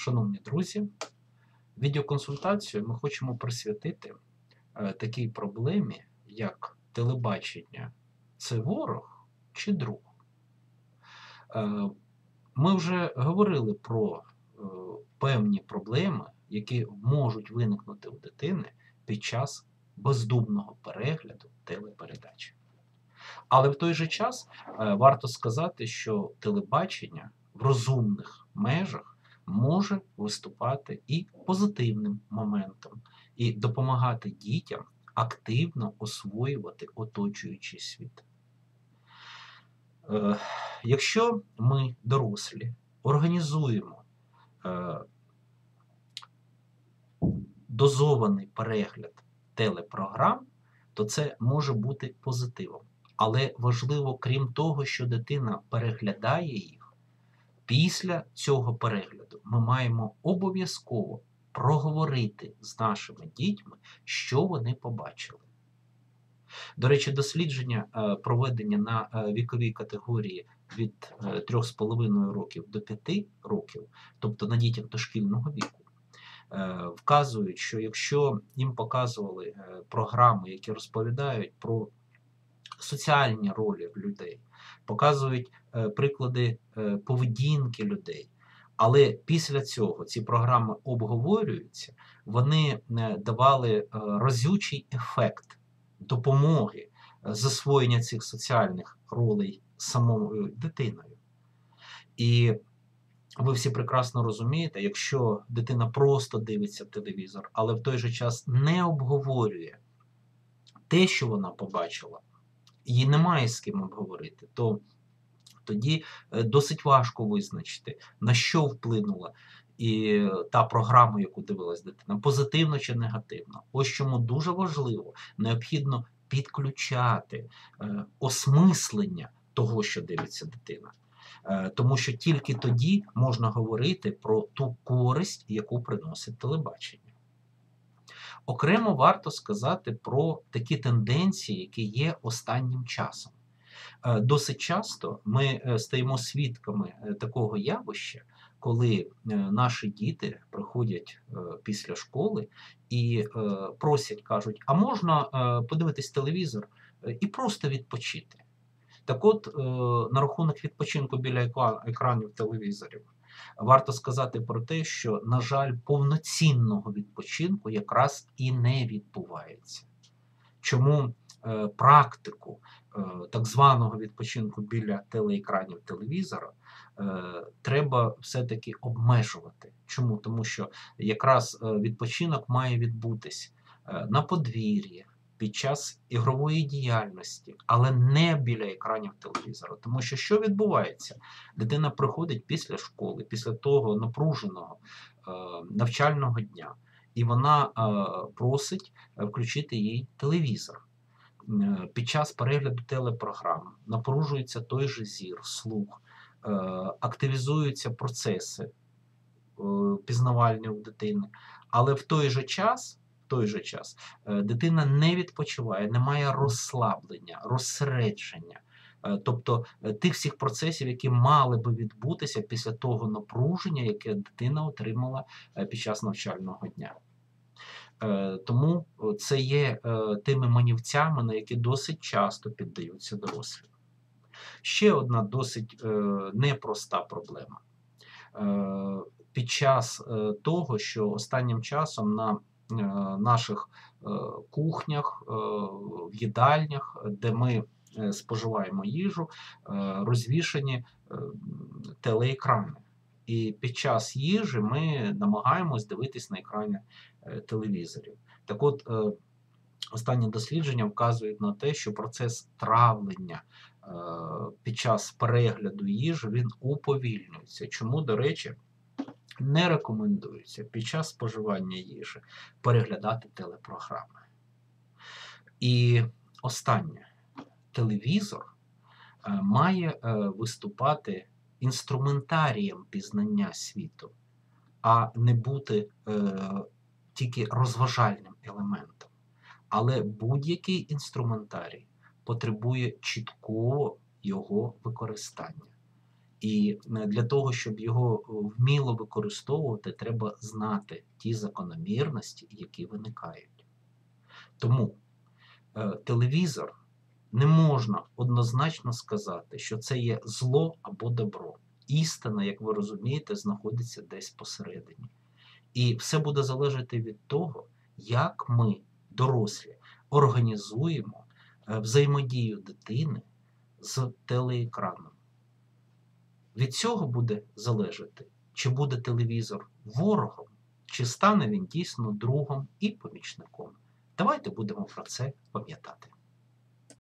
Шановні друзі, відеоконсультацію ми хочемо присвятити е, такій проблемі, як телебачення це ворог чи друг. Е, Ми вже говорили про е, певні проблеми, які можуть виникнути у дитини під час бездумного перегляду телепередач. Але в той же час варто сказати, що телебачення в розумних межах може виступати і позитивним моментом, і допомагати дітям активно освоювати оточуючий світ. Е, Якщо ми, дорослі, організуємо е, дозований перегляд телепрограм, то це може бути позитивом. Але важливо, крім того, що дитина переглядає їх, після цього перегляду ми маємо обов'язково проговорити з нашими дітьми, що вони побачили. До речі, дослідження е, проведення на е, віковій категорії від 3,5 років до 5 років, тобто на дітях дошкільного віку, е, вказують, що якщо їм показували програми, які розповідають про соціальні ролі людей, показують приклади поведінки людей. Але після цього ці програми обговорюються, вони давали разючий ефект допомоги засвоєння цих соціальних ролей самою дитиною. І ви всі прекрасно розумієте, якщо дитина просто дивиться телевізор, але в той же час не обговорює те, що вона побачила, їй немає з ким обговорити, то тоді е, досить важко визначити, на що вплинула і та програма, яку дивилась дитина, позитивно чи негативно. Ось чому дуже важливо, необхідно підключати е, осмислення того, що дивиться дитина. Е, тому що тільки тоді можна говорити про ту користь, яку приносить телебачення. Окремо варто сказати про такі тенденції, які є останнім часом. Е, досить часто ми стаємо свідками такого явища, коли наші діти приходять після школи і просять, кажуть, а можна подивитись телевізор і просто відпочити. Так от, на рахунок відпочинку біля екранів телевізорів, варто сказати про те, що, на жаль, повноцінного відпочинку якраз і не відбувається. Чому практику так званого відпочинку біля телеекранів телевізора Е, треба все-таки обмежувати. Чому? Тому що якраз е, відпочинок має відбутись е, на подвір'ї. Під час ігрової діяльності, але не біля екранів телевізора. Тому що що відбувається? Дитина приходить після школи, після того напруженого е, навчального дня, і вона е, просить включити їй телевізор. Е, під час перегляду телепрограм напружується той же зір, слух. Е, активізуються процеси е, пізнавальні у дитини, але в той же час той же час е, дитина не відпочиває, немає розслаблення, розсередження. Тобто тих всіх процесів, які мали би відбутися після того напруження, яке дитина отримала під час навчального дня. Тому це є тими манівцями, на які досить часто піддаються дорослі. Ще одна досить е, непроста проблема. Е, під час е, того, що останнім часом на наших кухнях, в їдальнях, де ми споживаємо їжу, розвішені телеекрани. І під час їжі ми намагаємось дивитись на екрані телевізорів. Так от, останні дослідження вказують на те, що процес травлення Е, під час перегляду їжі він уповільнюється. Чому, до речі, не рекомендується під час споживання їжі переглядати телепрограми. І останнє, телевізор е, має е, виступати інструментарієм пізнання світу, а не бути тільки розважальним елементом. Але будь-який інструментарій потребує чіткого його використання. І е, для того, щоб його е, вміло використовувати, треба знати ті закономірності, які виникають. Тому е, телевізор не можна однозначно сказати, що це є зло або добро. Істина, як ви розумієте, знаходиться десь посередині. І все буде залежати від того, як ми, дорослі, організуємо взаємодію дитини з телеекраном. Від цього буде залежати, чи буде телевізор ворогом, чи стане він дійсно другом і помічником. Давайте будемо про це пам'ятати.